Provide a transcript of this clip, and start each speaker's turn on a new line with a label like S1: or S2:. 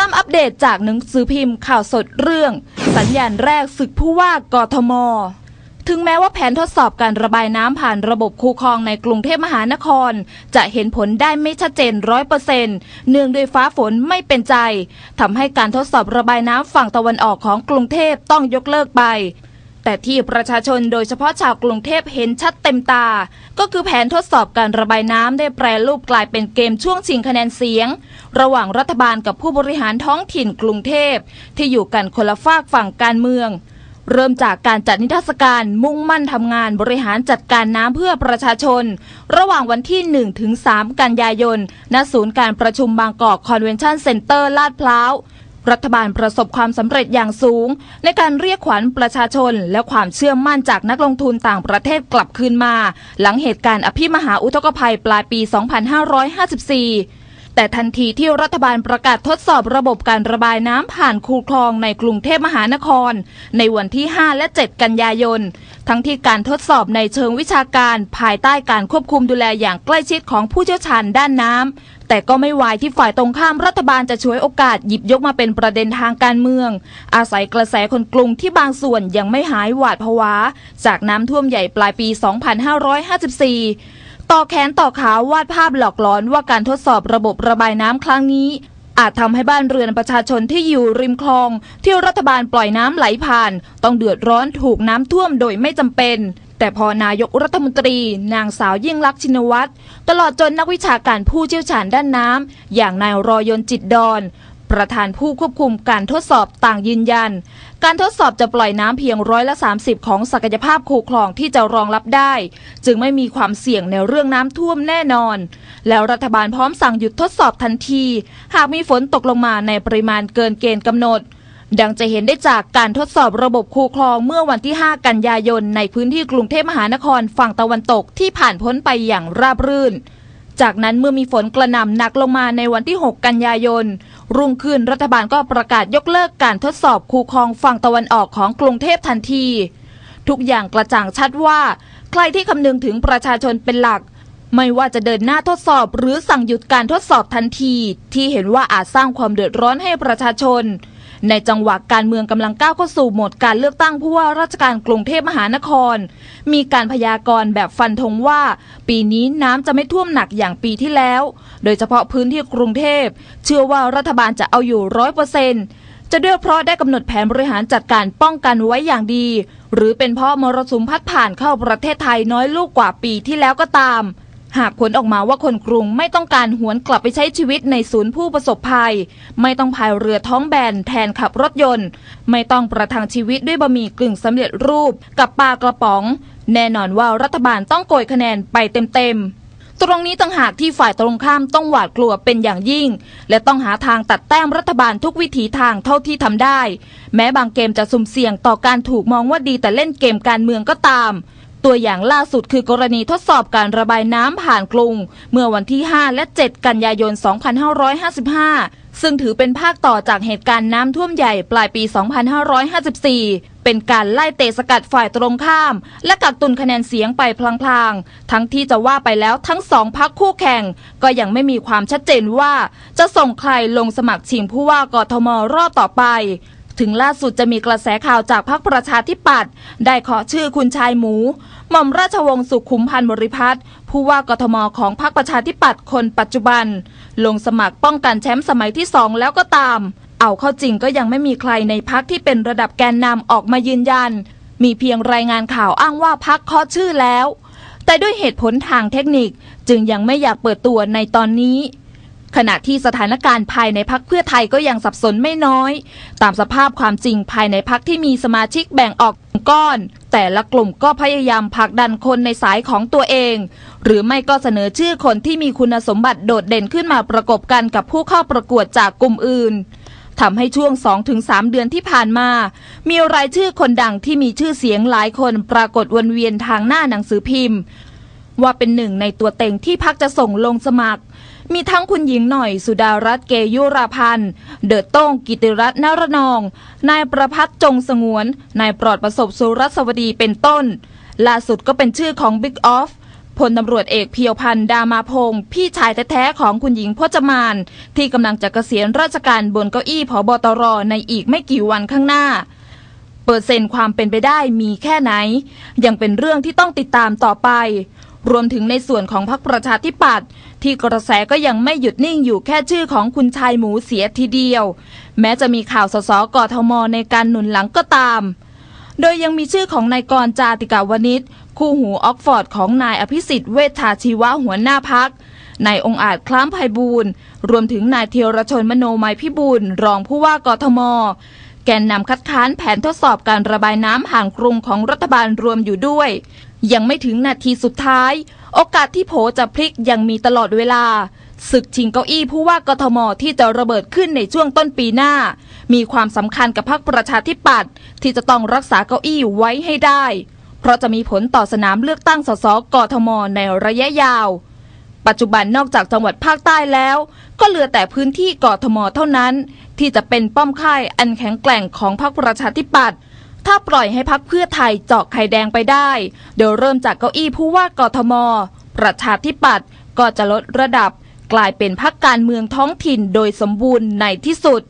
S1: ลัมน์อัปเดตจากหนังสือพิมพ์ข่าวสดเรื่อง สัญญาณแรกศึกผู้ว่ากทม ถึงแม้ว่าแผนทดสอบการระบายน้ำผ่านระบบคูคลองในกรุงเทพมหานคร จะเห็นผลได้ไม่ชัดเจนร้อยเปอร์เซ็นต์เนื่องด้วยฟ้าฝนไม่เป็นใจทำให้การทดสอบระบายน้ำฝั่งตะวันออกของกรุงเทพต้องยกเลิกไป แต่ที่ประชาชนโดยเฉพาะชาวกรุงเทพเห็นชัดเต็มตา ก็คือแผนทดสอบการระบายน้ำได้แปรรูปกลายเป็นเกมช่วงชิงคะแนนเสียง ระหว่างรัฐบาลกับผู้บริหารท้องถิ่นกรุงเทพ ที่อยู่กันคนละฝากฝั่งการเมือง เริ่มจากการจัดนิทรรศการมุ่งมั่นทำงานบริหารจัดการน้ำเพื่อประชาชน ระหว่างวันที่1ถึง3กันยายน ณ ศูนย์การประชุมบางกอกคอนเวนชั่นเซ็นเตอร์ลาดพร้าว รัฐบาลประสบความสำเร็จอย่างสูง ในการเรียกขวัญประชาชน และความเชื่อมั่นจากนักลงทุนต่างประเทศกลับคืนมา หลังเหตุการณ์อภิมหาอุทกภัยปลายปี 2554แต่ทันทีที่รัฐบาลประกาศทดสอบระบบการระบายน้ำผ่านคูคลองในกรุงเทพมหานคร ในวันที่ 5 และ 7 กันยายน ทั้งที่การทดสอบในเชิงวิชาการภายใต้การควบคุมดูแลอย่างใกล้ชิดของผู้เชี่ยวชาญด้านน้ำแต่ก็ไม่วายที่ฝ่ายตรงข้ามรัฐบาลจะช่วยโอกาสหยิบยกมาเป็นประเด็นทางการเมือง อาศัยกระแสคนกรุงที่บางส่วนยังไม่หายหวาดผวา จากน้ำท่วมใหญ่ปลายปี 2554ต่อแขนต่อขาวาดภาพหลอกหลอนว่าการทดสอบระบบระบายน้ำครั้งนี้ อาจทำให้บ้านเรือนประชาชนที่อยู่ริมคลอง ที่รัฐบาลปล่อยน้ำไหลผ่าน ต้องเดือดร้อนถูกน้ำท่วมโดยไม่จำเป็น แต่พอนายกรัฐมนตรี นางสาวยิ่งลักษณ์ชินวัตรตลอดจนนักวิชาการผู้เชี่ยวชาญด้านน้ำอย่างนายรอยนจิตดอนประธานผู้ควบคุมการทดสอบต่างยืนยัน การทดสอบจะปล่อยน้ำเพียงร้อยละ 30 ของศักยภาพคูคลองที่จะรองรับได้ จึงไม่มีความเสี่ยงในเรื่องน้ำท่วมแน่นอน แล้วรัฐบาลพร้อมสั่งหยุดทดสอบทันที หากมีฝนตกลงมาในปริมาณเกินเกณฑ์กำหนด ดังจะเห็นได้จากการทดสอบระบบคูคลองเมื่อวันที่ 5 กันยายนในพื้นที่กรุงเทพมหานครฝั่งตะวันตกที่ผ่านพ้นไปอย่างราบรื่น จากนั้นเมื่อมีฝนกระหน่ำหนักลงมาในวันที่ 6 กันยายน รุ่งขึ้นรัฐบาลก็ประกาศยกเลิกการทดสอบคูคลองฝั่งตะวันออกของกรุงเทพทันที ทุกอย่างกระจ่างชัดว่า ใครที่คำนึงถึงประชาชนเป็นหลัก ไม่ว่าจะเดินหน้าทดสอบหรือสั่งหยุดการทดสอบทันที ที่เห็นว่าอาจสร้างความเดือดร้อนให้ประชาชน ในจังหวะการเมืองกำลังก้าวเข้าสู่โหมดการเลือกตั้งผู้ว่าราชการกรุงเทพมหานคร มีการพยากรณ์แบบฟันธงว่า ปีนี้น้ำจะไม่ท่วมหนักอย่างปีที่แล้ว โดยเฉพาะพื้นที่กรุงเทพ เชื่อว่ารัฐบาลจะเอาอยู่ร้อยเปอร์เซ็นต์จะด้วยเพราะได้กำหนดแผนบริหารจัดการป้องกันไว้อย่างดี หรือเป็นเพราะมรสุมพัดผ่านเข้าประเทศไทยน้อยลูกกว่าปีที่แล้วก็ตาม หากผลออกมาว่าคนกรุงไม่ต้องการหวนกลับไปใช้ชีวิตในศูนย์ผู้ประสบภัย ไม่ต้องพายเรือท้องแบนแทนขับรถยนต์ ไม่ต้องประทังชีวิตด้วยบะหมี่กึ่งสำเร็จรูปกับปลากระป๋อง แน่นอนว่ารัฐบาลต้องโกยคะแนนไปเต็มๆตรงนี้ต่างหากที่ฝ่ายตรงข้ามต้องหวาดกลัวเป็นอย่างยิ่ง และต้องหาทางตัดแต้มรัฐบาลทุกวิถีทางเท่าที่ทำได้ แม้บางเกมจะสุ่มเสี่ยงต่อการถูกมองว่าดีแต่เล่นเกมการเมืองก็ตาม ตัวอย่างล่าสุดคือกรณีทดสอบการระบายน้ำผ่านกรุง เมื่อวันที่ 5 และ 7 กันยายน 2555 ซึ่งถือเป็นภาคต่อจากเหตุการณ์น้ำท่วมใหญ่ปลายปี 2554 เป็นการไล่เตะสกัดฝ่ายตรงข้าม และกักตุนคะแนนเสียงไปพลางๆ ทั้งที่จะว่าไปแล้วทั้งสองพักคู่แข่ง ก็ยังไม่มีความชัดเจนว่า จะส่งใครลงสมัครชิงผู้ว่ากทมรอบต่อไป ถึงล่าสุดจะมีกระแสข่าวจากพรรคประชาธิปัตย์ได้ขอชื่อคุณชายหมู หม่อมราชวงศ์สุขุมพันธ์บริพัตรผู้ว่ากทมของพรรคประชาธิปัตย์คนปัจจุบัน ลงสมัครป้องกันแชมป์สมัยที่สองแล้วก็ตาม เอาเข้าจริงก็ยังไม่มีใครในพักที่เป็นระดับแกนนำออกมายืนยัน มีเพียงรายงานข่าวอ้างว่าพักเคาะชื่อแล้ว แต่ด้วยเหตุผลทางเทคนิคจึงยังไม่อยากเปิดตัวในตอนนี้ ขณะที่สถานการณ์ภายในพักเพื่อไทยก็ยังสับสนไม่น้อย ตามสภาพความจริงภายในพักที่มีสมาชิกแบ่งออกก้อน แต่ละกลุ่มก็พยายามผลักดันคนในสายของตัวเอง หรือไม่ก็เสนอชื่อคนที่มีคุณสมบัติโดดเด่นขึ้นมาประกบกันกับผู้เข้าประกวดจากกลุ่มอื่นทำให้ช่วง 2-3 เดือนที่ผ่านมา มีรายชื่อคนดังที่มีชื่อเสียงหลายคนปรากฏวนเวียนทางหน้าหนังสือพิมพ์ ว่าเป็นหนึ่งในตัวเต็งที่พักจะส่งลงสมัคร มีทั้งคุณหญิงหน่อย สุดารัตน์เกยุราพันธ์ เดอโต้งกิติรัตน์นรนอง นายประพัฒน์จงสงวน นายปลอดประสบสุรสวดีเป็นต้น ล่าสุดก็เป็นชื่อของบิ๊กออฟพลตำรวจเอกเพียวพันธ์ดามาพงศ์พี่ชายแท้ๆของคุณหญิงพจมาน ที่กำลังจะเกษียณราชการบนเก้าอี้ผอบตรในอีกไม่กี่วันข้างหน้า เปอร์เซ็นต์ความเป็นไปได้มีแค่ไหน ยังเป็นเรื่องที่ต้องติดตามต่อไป รวมถึงในส่วนของพรรคประชาธิปัตย์ ที่กระแสก็ยังไม่หยุดนิ่งอยู่แค่ชื่อของคุณชายหมูเสียทีเดียว แม้จะมีข่าวสสกทมในการหนุนหลังก็ตาม โดยยังมีชื่อของนายกรจาติกาวนิชคู่หูออกฟอร์ดของนายอภิสิทธิ์เวชชาชีวะหัวหน้าพักนายองอาจคล้ามไพบูลย์รวมถึงนายเทียรชนมโนมัยพิบูลรองผู้ว่ากทม แกนนำคัดค้านแผนทดสอบการระบายน้ำห่างกรุงของรัฐบาลรวมอยู่ด้วย ยังไม่ถึงนาทีสุดท้าย โอกาสที่โผจะพลิกยังมีตลอดเวลา ศึกชิงเก้าอี้ผู้ว่ากทมที่จะระเบิดขึ้นในช่วงต้นปีหน้า มีความสำคัญกับพรรคประชาธิปัตย์ที่จะต้องรักษาเก้าอี้ไว้ให้ได้ เพราะจะมีผลต่อสนามเลือกตั้งสสกทมในระยะยาว ปัจจุบันนอกจากจังหวัดภาคใต้แล้ว ก็เหลือแต่พื้นที่กทมเท่านั้น ที่จะเป็นป้อมค่ายอันแข็งแกร่งของพรรคประชาธิปัตย์ ถ้าปล่อยให้พักเพื่อไทยเจาะไข่แดงไปได้ เดี๋ยวเริ่มจากเก้าอี้ผู้ว่ากทม ประชาธิปัตย์ก็จะลดระดับ กลายเป็นพักการเมืองท้องถิ่นโดยสมบูรณ์ในที่สุด